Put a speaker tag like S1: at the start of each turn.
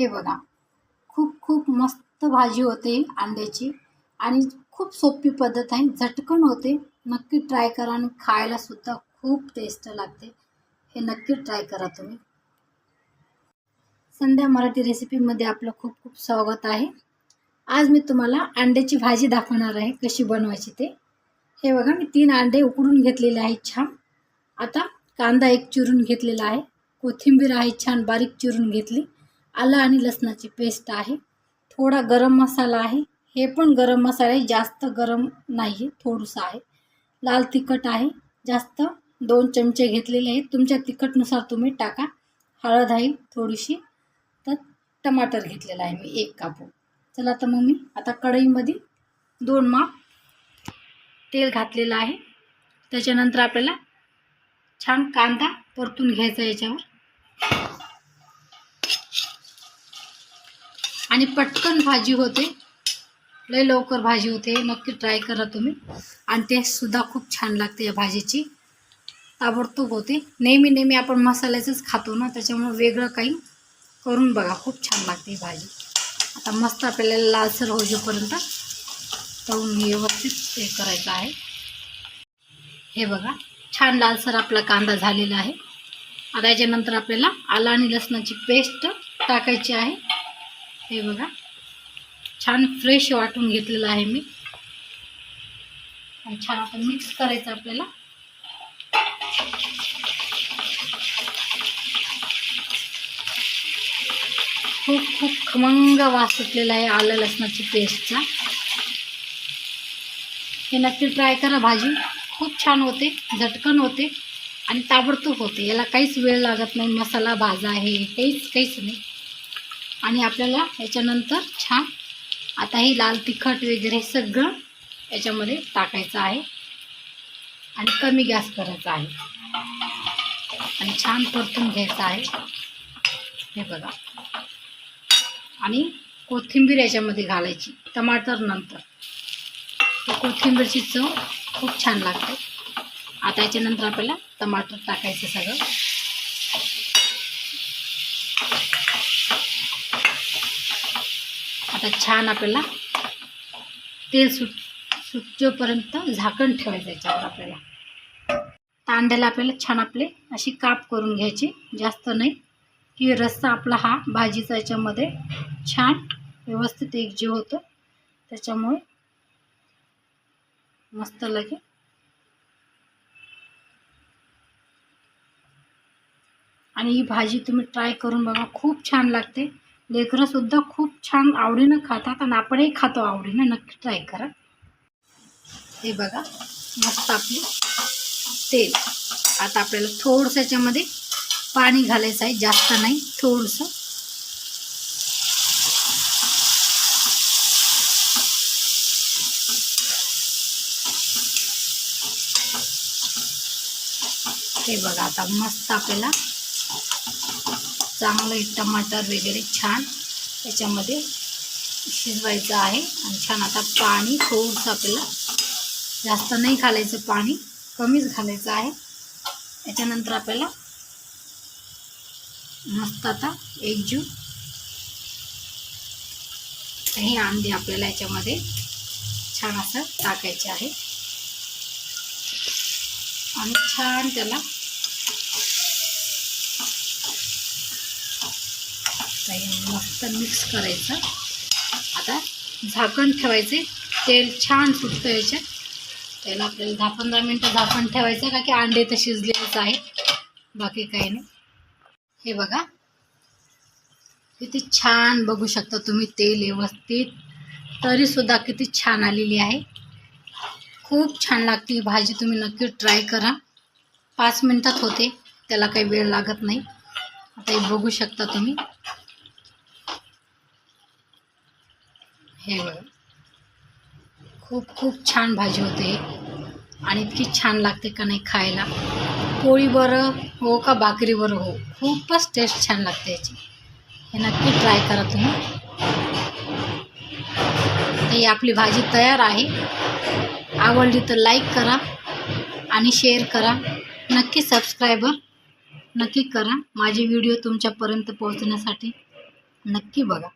S1: हे बघा. खूप खूप मस्त भाजी होते अंड्याची. आणि खूप सोपी पद्धत आहे. झटकन होते. नक्की ट्राय करा आणि खायलासुद्धा खूप टेस्ट लागते. हे नक्की ट्राय करा तुम्ही. संध्या मराठी रेसिपीमध्ये आपलं खूप खूप स्वागत आहे. आज मी तुम्हाला अंड्याची भाजी दाखवणार आहे. कशी बनवायची ते. हे बघा मी तीन अंडे उकडून घेतलेले आहेत छान. आता कांदा एक चिरून घेतलेला आहे. कोथिंबीर आहे छान बारीक चिरून घेतली. आलं आणि लसणाची पेस्ट आहे. थोडा गरम मसाला आहे. हे पण गरम मसाला आहे. जास्त गरम नाही आहे थोडंसं आहे. लाल तिखट आहे. जास्त दोन चमचे घेतलेले आहेत. तुमच्या तिखटनुसार तुम्ही टाका. हळद आहे थोडीशी. तर टमाटर घेतलेला आहे मी एक कापू. चला तर मग मी आता कढईमध्ये दोन माप तेल घातलेलं आहे. त्याच्यानंतर आपल्याला छान कांदा परतून घ्यायचा याच्यावर. आणि पटकन भाजी होते. लय लवकर भाजी होते. नक्की ट्राय करा तुम्ही. आणि ते सुद्धा खूप छान लागते या भाजीची. ताबडतोब होते. नेहमी नेहमी आपण मसाल्याचंच खातो ना त्याच्यामुळे वेगळं काही करून बघा. खूप छान लागते ही भाजी. आता मस्त आपल्याला लालसर होईपर्यंत तळून व्यवस्थित हे करायचं आहे. हे बघा छान लालसर आपला कांदा झालेला आहे. आता याच्यानंतर आपल्याला आलं आणि लसणाची पेस्ट टाकायची आहे. हे बघा. छान फ्रेश वाटून घेतलेलं आहे मी. आणि छान आपण मिक्स करायचं आपल्याला. खूप खूप खमंग वास सुटलेला आहे आलं लसणाची पेस्टचा हे नक्की ट्राय करा भाजी. खूप छान होते झटकन होते आणि ताबडतोब होते. याला काहीच वेळ लागत नाही. मसाला भाजा आहे काहीच काहीच नाही. आणि आपल्याला याच्यानंतर छान आता ही लाल तिखट वगैरे सगळं याच्यामध्ये टाकायचं आहे. आणि कमी गॅस करायचा आहे. आणि छान परतून घ्यायचं आहे. हे बघा. आणि कोथिंबीर याच्यामध्ये घालायची. टमाटर नंतर. कोथिंबीरची चव खूप छान लागते. आता याच्यानंतर आपल्याला टमाटर टाकायचं सगळं. आता छान आपल्याला तेल सुट सुटजेपर्यंत झाकण ठेवायचं याच्यावर आपल्याला. तांड्याला आपल्याला छान आपले अशी काप करून घ्यायची जास्त नाही. की रस्सा आपला हा भाजीचा याच्यामध्ये छान व्यवस्थित एकजीव होतं त्याच्यामुळे मस्त लगे. आणि ही भाजी तुम्ही ट्राय करून बघा खूप छान लागते. लेकरंसुद्धा खूप छान आवडीनं खातात आणि आपणही खातो आवडीनं. नक्की ट्राय करा. हे बघा मस्त आपली तेल. आता आपल्याला थोडंसं याच्यामध्ये पाणी घालायचं आहे जास्त नाही थोडंसं. हे बघा आता मस्त आपल्याला चांगलं टमाटर वगैरे छान त्याच्यामध्ये शिजवायचं आहे. आणि छान आता पाणी थोडंसं आपल्याला जास्त नाही घालायचं पाणी कमीच घालायचं आहे. याच्यानंतर आपल्याला मस्त आता एकजीव हे अंडे आपल्याला याच्यामध्ये छान असं टाकायचे आहे. आणि छान त्याला काही मस्त मिक्स करायचं. आता झाकण ठेवायचे. तेल छान सुटतं याच्यात. त्याला आपल्याला दहा पंधरा मिनटं झाकण ठेवायचं का की अंडे तर शिजलेलेच आहे बाकी काही नाही. हे बघा. किती छान बघू शकता तुम्ही तेल व्यवस्थित. तरीसुद्धा किती छान आलेली आहे. खूप छान लागते ही भाजी. तुम्ही नक्की ट्राय करा. पाच मिनटात होते. त्याला काही वेळ लागत नाही. आता हे बघू शकता तुम्ही. हे खूप खूप छान भाजी होते आणि इतकी छान लागते का नाही खायला. पोळीवर हो का भाकरीवर हो. खूपच टेस्ट छान लागते याची. हे नक्की ट्राय करा तुम्ही. तर ही आपली भाजी तयार आहे. आवडली तर लाईक करा आणि शेअर करा. नक्की सबस्क्रायबर नक्की करा. माझे व्हिडिओ तुमच्यापर्यंत पोहोचण्यासाठी नक्की बघा.